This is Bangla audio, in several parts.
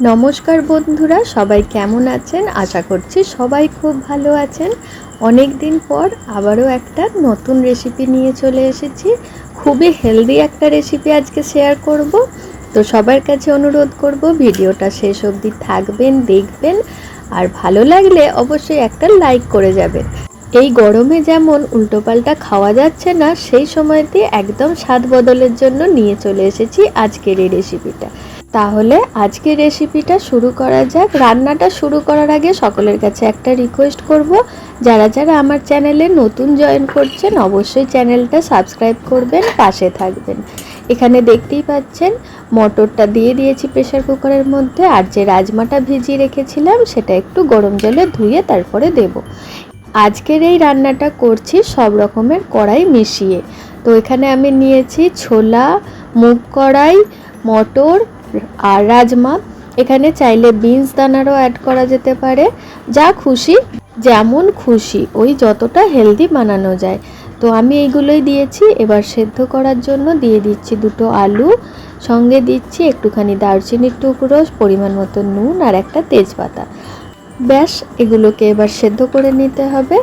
নমস্কার বন্ধুরা, সবাই কেমন আছেন? আশা করছি সবাই খুব ভালো আছেন। অনেক দিন পর আবারও একটা নতুন রেসিপি নিয়ে চলে এসেছি। খুবই হেলদি একটা রেসিপি আজকে শেয়ার করব। তো সবার কাছে অনুরোধ করব, ভিডিওটা শেষ অবধি থাকবেন, দেখবেন। আর ভালো লাগলে অবশ্যই একটা লাইক করে যাবেন। এই গরমে যেমন উল্টোপাল্টা খাওয়া যাচ্ছে না, সেই সময়তে একদম স্বাদ বদলের জন্য নিয়ে চলে এসেছি আজকের এই রেসিপিটা তাহলে আজকের রেসিপিটা শুরু করা যাক। রান্নাটা শুরু করার আগে সকলের কাছে একটা রিকোয়েস্ট করব। যারা যারা আমার চ্যানেলে নতুন জয়েন করছেন, অবশ্যই চ্যানেলটা সাবস্ক্রাইব করবেন, পাশে থাকবেন। এখানে দেখতেই পাচ্ছেন, মটরটা দিয়ে দিয়েছি প্রেশার কুকারের মধ্যে, আর যে রাজমাটা ভিজিয়ে রেখেছিলাম, সেটা একটু গরম জলে ধুয়ে তারপরে দেব। আজকের এই রান্নাটা করছি সব রকমের কড়াই মিশিয়ে। তো এখানে আমি নিয়েছি ছোলা, মুগ কড়াই, মটর আর রাজমা। এখানে চাইলে বিনস দানারও অ্যাড করা যেতে পারে। যা খুশি, যেমন খুশি, ওই যতটা হেলদি বানানো যায়। তো আমি এইগুলোই দিয়েছি, এবার সেদ্ধ করার জন্য দিয়ে দিচ্ছি দুটো আলু। সঙ্গে দিচ্ছি একটুখানি দারচিনির টুকরো, পরিমাণ মতো নুন আর একটা তেজপাতা। ব্যাস, এগুলোকে এবার সেদ্ধ করে নিতে হবে।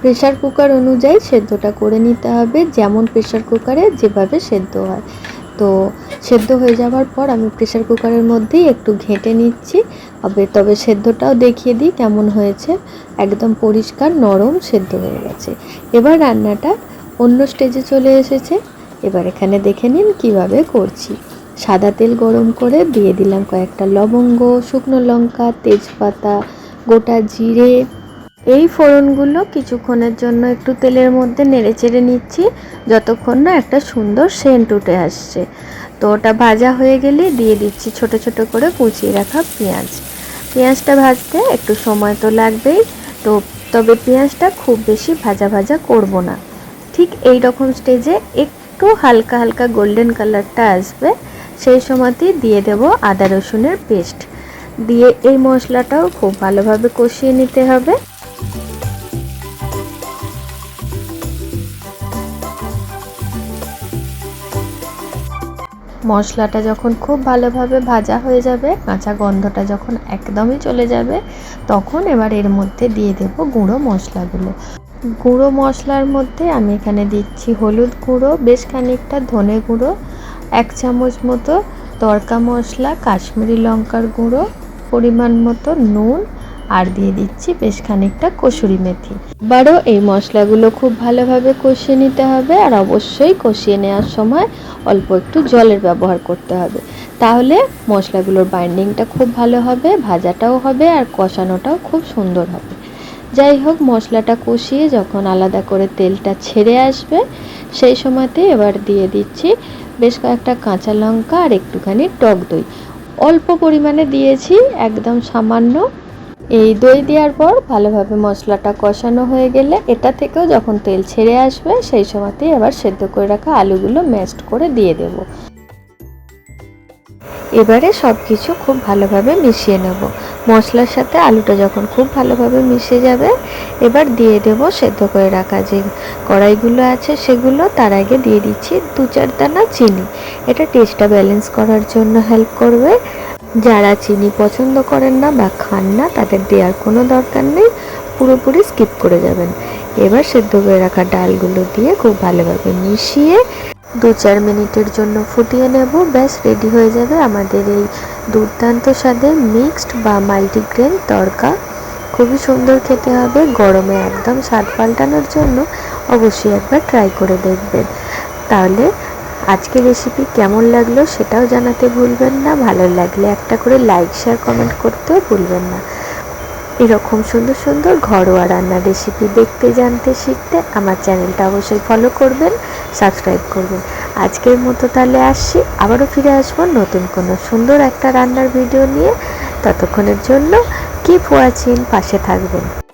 প্রেশার কুকার অনুযায়ী সেদ্ধটা করে নিতে হবে, যেমন প্রেশার কুকারে যেভাবে সেদ্ধ হয়। তো সেদ্ধ হয়ে যাওয়ার পর আমি প্রেশার কুকারের মধ্যেই একটু ঘেঁটে নিচ্ছি। হবে তবে সেদ্ধটাও দেখিয়ে দিই কেমন হয়েছে। একদম পরিষ্কার, নরম সেদ্ধ হয়ে গেছে। এবার রান্নাটা অন্য স্টেজে চলে এসেছে। এবার এখানে দেখে নিন কীভাবে করছি। সাদা তেল গরম করে দিয়ে দিলাম কয়েকটা লবঙ্গ, শুকনো লঙ্কা, তেজপাতা, গোটা জিরে। এই ফোড়নগুলো কিছুক্ষণের জন্য একটু তেলের মধ্যে নেড়ে চেড়ে নিচ্ছি, যতক্ষণ না একটা সুন্দর সেন্ট উঠে আসছে। তো ওটা ভাজা হয়ে গেলে দিয়ে দিচ্ছি ছোট ছোট করে কুচিয়ে রাখা পেঁয়াজ। পেঁয়াজটা ভাজতে একটু সময় তো লাগবেই, তো তবে পেঁয়াজটা খুব বেশি ভাজা ভাজা করব না। ঠিক এই রকম স্টেজে একটু হালকা হালকা গোল্ডেন কালারটা আসবে, সেই সময়তেই দিয়ে দেব আদা রসুনের পেস্ট দিয়ে এই মশলাটাও খুব ভালোভাবে কষিয়ে নিতে হবে। মশলাটা যখন খুব ভালোভাবে ভাজা হয়ে যাবে, কাঁচা গন্ধটা যখন একদমই চলে যাবে, তখন এবার এর মধ্যে দিয়ে দেব গুঁড়ো মশলাগুলো। গুঁড়ো মশলার মধ্যে আমি এখানে দিচ্ছি হলুদ গুঁড়ো, বেশ খানিকটা ধনে গুঁড়ো, এক চামচ মতো তড়কা মশলা, কাশ্মীরি লঙ্কার গুঁড়ো, পরিমাণ মতো নুন আর দিয়ে দিচ্ছি বেশ খানিকটা কসুরি মেথি। এবারও এই মশলাগুলো খুব ভালোভাবে কষিয়ে নিতে হবে আর অবশ্যই কষিয়ে নেওয়ার সময় অল্প একটু জলের ব্যবহার করতে হবে। তাহলে মশলাগুলোর বাইন্ডিংটা খুব ভালো হবে, ভাজাটাও হবে আর কষানোটাও খুব সুন্দর হবে। যাই হোক, মশলাটা কষিয়ে যখন আলাদা করে তেলটা ছেড়ে আসবে, সেই সময়তে এবার দিয়ে দিচ্ছি বেশ কয়েকটা কাঁচা লঙ্কা আর একটুখানি টক দই। অল্প পরিমাণে দিয়েছি, একদম সামান্য। এই দই দেওয়ার পর ভালোভাবে মশলাটা কষানো হয়ে গেলে এটা থেকেও যখন তেল ছেড়ে আসবে, সেই সময়তেই আবার সেদ্ধ করে রাখা আলুগুলো ম্যাশড করে দিয়ে দেব। এবারে সব কিছু খুব ভালোভাবে মিশিয়ে নেব। মশলার সাথে আলুটা যখন খুব ভালোভাবে মিশে যাবে, এবার দিয়ে দেব সেদ্ধ করে রাখা যে কড়াইগুলো আছে সেগুলো, তার আগে দিয়ে দিচ্ছি দু চার দানা চিনি। এটা টেস্টটা ব্যালেন্স করার জন্য হেল্প করবে। যারা চিনি পছন্দ করেন না বা খান না, তাদের দেওয়ার কোনো দরকার নেই, পুরোপুরি স্কিপ করে যাবেন। এবার সেদ্ধ করে রাখা ডালগুলো দিয়ে খুব ভালোভাবে মিশিয়ে দু চার মিনিটের জন্য ফুটিয়ে নেব। ব্যাস রেডি হয়ে যাবে আমাদের এই দুর্দান্ত স্বাদের মিক্সড বা মাল্টিগ্রেন তড়কা খুবই সুন্দর খেতে হবে, গরমে একদম স্বাদ পাল্টানোর জন্য অবশ্যই একবার ট্রাই করে দেখবেন। তাহলে আজকের রেসিপি কেমন লাগল সেটাও জানাতে ভুলবেন না, ভালো লাগলে একটা করে লাইক শেয়ার কমেন্ট করতেও ভুলবেন না। এরকম সুন্দর সুন্দর ঘরোয়া রান্নার রেসিপি দেখতে, জানতে, শিখতে আমার চ্যানেলটা অবশ্যই ফলো করবেন সাবস্ক্রাইব করবেন। আজকের মতো তাহলে আসছি, আবারও ফিরে আসব নতুন কোনো সুন্দর একটা রান্নার ভিডিও নিয়ে। ততক্ষণের জন্য কিপ ওয়াচিং পাশে থাকবেন।